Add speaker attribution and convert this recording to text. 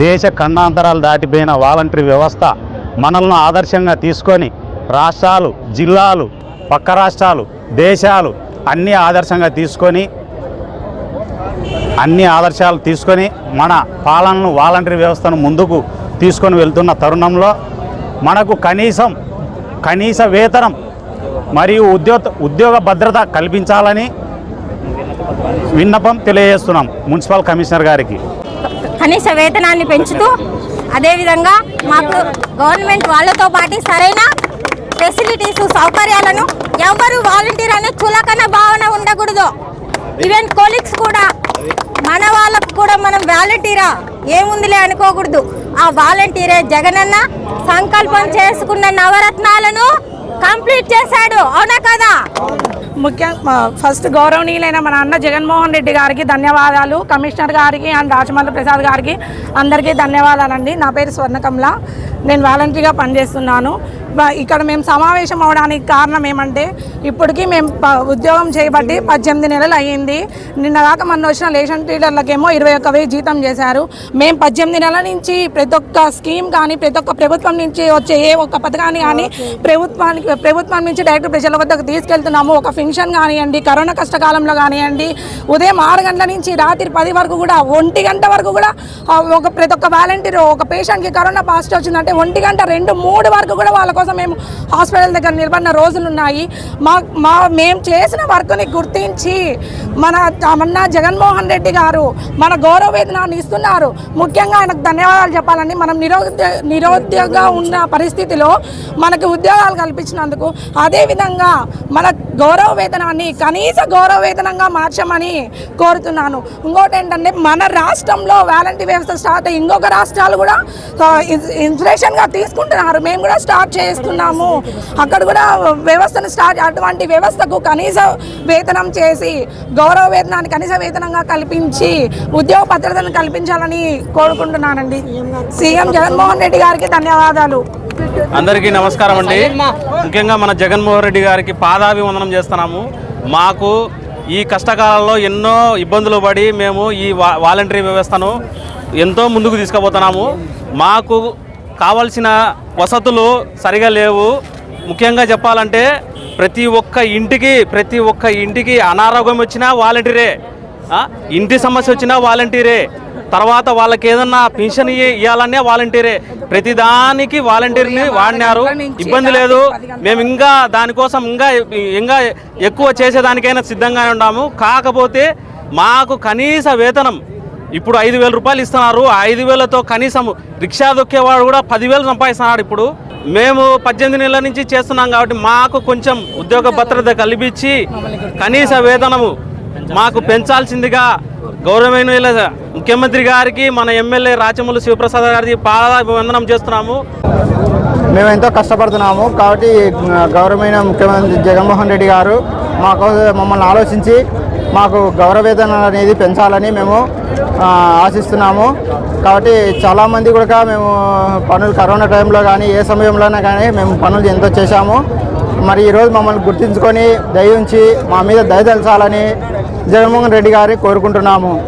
Speaker 1: దేశ ఖండాంతరాలు దాటిపోయిన వాలంటరీ వ్యవస్థ మనల్ని ఆదర్శంగా తీసుకొని రాష్ట్రాలు జిల్లాలు పక్క రాష్ట్రాలు దేశాలు అన్నీ ఆదర్శంగా తీసుకొని అన్ని ఆదర్శాలు తీసుకొని మన పాలనను వాలంటరీ వ్యవస్థను ముందుకు తీసుకొని వెళ్తున్న తరుణంలో మనకు కనీసం కనీస వేతనం మరియు ఉద్యోగ ఉద్యోగ భద్రత కల్పించాలని విన్నపం తెలియజేస్తున్నాం మున్సిపల్ కమిషనర్ గారికి.
Speaker 2: కనీస వేతనాన్ని పెంచుతూ అదేవిధంగా మాకు గవర్నమెంట్ వాళ్ళతో పాటు సరైన ఫెసిలిటీస్ సౌకర్యాలను ఎవరు వాలంటీర్ అనే చులకన భావన ఉండకూడదు. ఈవెన్ కొలీగ్స్ కూడా మన వాళ్ళకు కూడా మనం వాలంటీరా ఏముందిలే అనుకోకూడదు. ఆ వాలంటీరే జగనన్న సంకల్పం చేసుకున్న నవరత్నాలను కంప్లీట్ చేశాడు. అవునా కదా?
Speaker 3: ముఖ్య ఫస్ట్ గౌరవనీయులైన మన అన్న జగన్మోహన్ రెడ్డి గారికి ధన్యవాదాలు కమిషనర్ గారికి అండ్ రాజమౌళి ప్రసాద్ గారికి అందరికీ ధన్యవాదాలండి. నా పేరు స్వర్ణకమల. నేను వాలంటీర్గా పనిచేస్తున్నాను. ఇక్కడ మేము సమావేశం అవడానికి కారణం ఏమంటే ఇప్పటికీ మేము ఉద్యోగం చేయబట్టి పద్దెనిమిది నెలలు అయ్యింది. నిన్న దాకా మొన్న వచ్చిన రేషన్ డీలర్లకేమో ఇరవై ఒక్క వెయ్యి జీతం చేశారు. మేము పద్దెనిమిది నెలల నుంచి ప్రతి ఒక్క స్కీమ్ కానీ ప్రతి ఒక్క ప్రభుత్వం నుంచి వచ్చే ఏ ఒక్క పథకాన్ని కానీ ప్రభుత్వానికి ప్రభుత్వం నుంచి డైరెక్ట్ ప్రజల వద్దకు తీసుకెళ్తున్నాము. ఒక ఫంక్షన్ కానివ్వండి కరోనా కష్టకాలంలో కానివ్వండి ఉదయం ఆరు గంటల నుంచి రాత్రి పది వరకు కూడా ఒంటి గంట వరకు కూడా ఒక ప్రతి ఒక్క వాలంటీర్ ఒక పేషెంట్కి కరోనా పాజిటివ్ వచ్చిందంటే ఒంటి గంట రెండు మూడు వరకు కూడా వాళ్ళ కోసం మేము హాస్పిటల్ దగ్గర నిలబడిన రోజులు ఉన్నాయి. మా మా మేము చేసిన వర్క్ని గుర్తించి మన మన జగన్మోహన్ రెడ్డి గారు మన గౌరవ వేతనాన్ని ఇస్తున్నారు. ముఖ్యంగా ఆయనకు ధన్యవాదాలు చెప్పాలని మనం నిరుద్యోగ నిరుద్యోగంగా ఉన్న పరిస్థితిలో మనకు ఉద్యోగాలు కల్పించినందుకు అదేవిధంగా మన గౌరవ వేతనాన్ని కనీస గౌరవ వేతనంగా మార్చమని కోరుతున్నాను. ఇంకోటి ఏంటంటే మన రాష్ట్రంలో వాలంటీ వ్యవస్థ స్టార్ట్ అయ్యి ఇంకొక రాష్ట్రాలు కూడా ఆ, ఇన్స్పిరేషన్గా తీసుకుంటున్నారు. మేము కూడా స్టార్ట్ చేస్తున్నాము అక్కడ కూడా వ్యవస్థను స్టార్ట్ అటువంటి వ్యవస్థకు కనీస వేతనం చేసి గౌరవ వేతనాన్ని కనీస వేతనంగా కల్పించి ఉద్యోగ భద్రతను కల్పించాలని కోరుకుంటున్నానండి. సీఎం జగన్మోహన్ రెడ్డి గారికి ధన్యవాదాలు.
Speaker 4: అందరికీ నమస్కారం అండి. ముఖ్యంగా మన జగన్మోహన్ రెడ్డి గారికి పాదాభివందనం చేస్తున్నాము. మాకు ఈ కష్టకాలంలో ఎన్నో ఇబ్బందులు పడి మేము ఈ వాలంటరీ వ్యవస్థను ఎంతో ముందుకు తీసుకుపోతున్నాము. మాకు కావలసిన వసతులు సరిగా లేవు. ముఖ్యంగా చెప్పాలంటే ప్రతి ఒక్క ఇంటికి ప్రతి ఒక్క ఇంటికి అనారోగ్యం వచ్చినా వాలంటీరే. ఇంటి సమస్య వచ్చినా వాలంటీరే. తర్వాత వాళ్ళకి ఏదన్నా పెన్షన్ ఇవ్వాలనే వాలంటీరే. ప్రతిదానికి వాలంటీర్ని వాడినారు. ఇబ్బంది లేదు. మేము ఇంకా దానికోసం ఇంకా ఇంకా ఎక్కువ చేసేదానికైనా సిద్ధంగానే ఉన్నాము. కాకపోతే మాకు కనీస వేతనం ఇప్పుడు ఐదు వేల రూపాయలు ఇస్తున్నారు. ఐదు వేలతో కనీసం రిక్షా దొక్కేవాడు కూడా పదివేలు సంపాదిస్తున్నాడు ఇప్పుడు. మేము పద్దెనిమిది నెలల నుంచి చేస్తున్నాం కాబట్టి మాకు కొంచెం ఉద్యోగ భద్రత కల్పించి కనీస వేతనము మాకు పెంచాల్సిందిగా గౌరవమైన ముఖ్యమంత్రి గారికి మన ఎమ్మెల్యే రాచమూలు శివప్రసాద్ గారికి పాదాభివందనం చేస్తున్నాము.
Speaker 5: మేము ఎంతో కష్టపడుతున్నాము కాబట్టి గౌరవమైన ముఖ్యమంత్రి జగన్మోహన్ రెడ్డి గారు మాకు మమ్మల్ని ఆలోచించి మాకు గౌరవేతన అనేది పెంచాలని మేము ఆశిస్తున్నాము. కాబట్టి చాలామంది కూడా మేము పనులు కరోనా టైంలో కానీ ఏ సమయంలోనే కానీ మేము పనులు ఎంతో చేశాము. మరి ఈరోజు మమ్మల్ని గుర్తించుకొని దయ ఉంచి మా మీద దయ తెలచాలని జగన్మోహన్ రెడ్డి గారి కోరుకుంటున్నాము.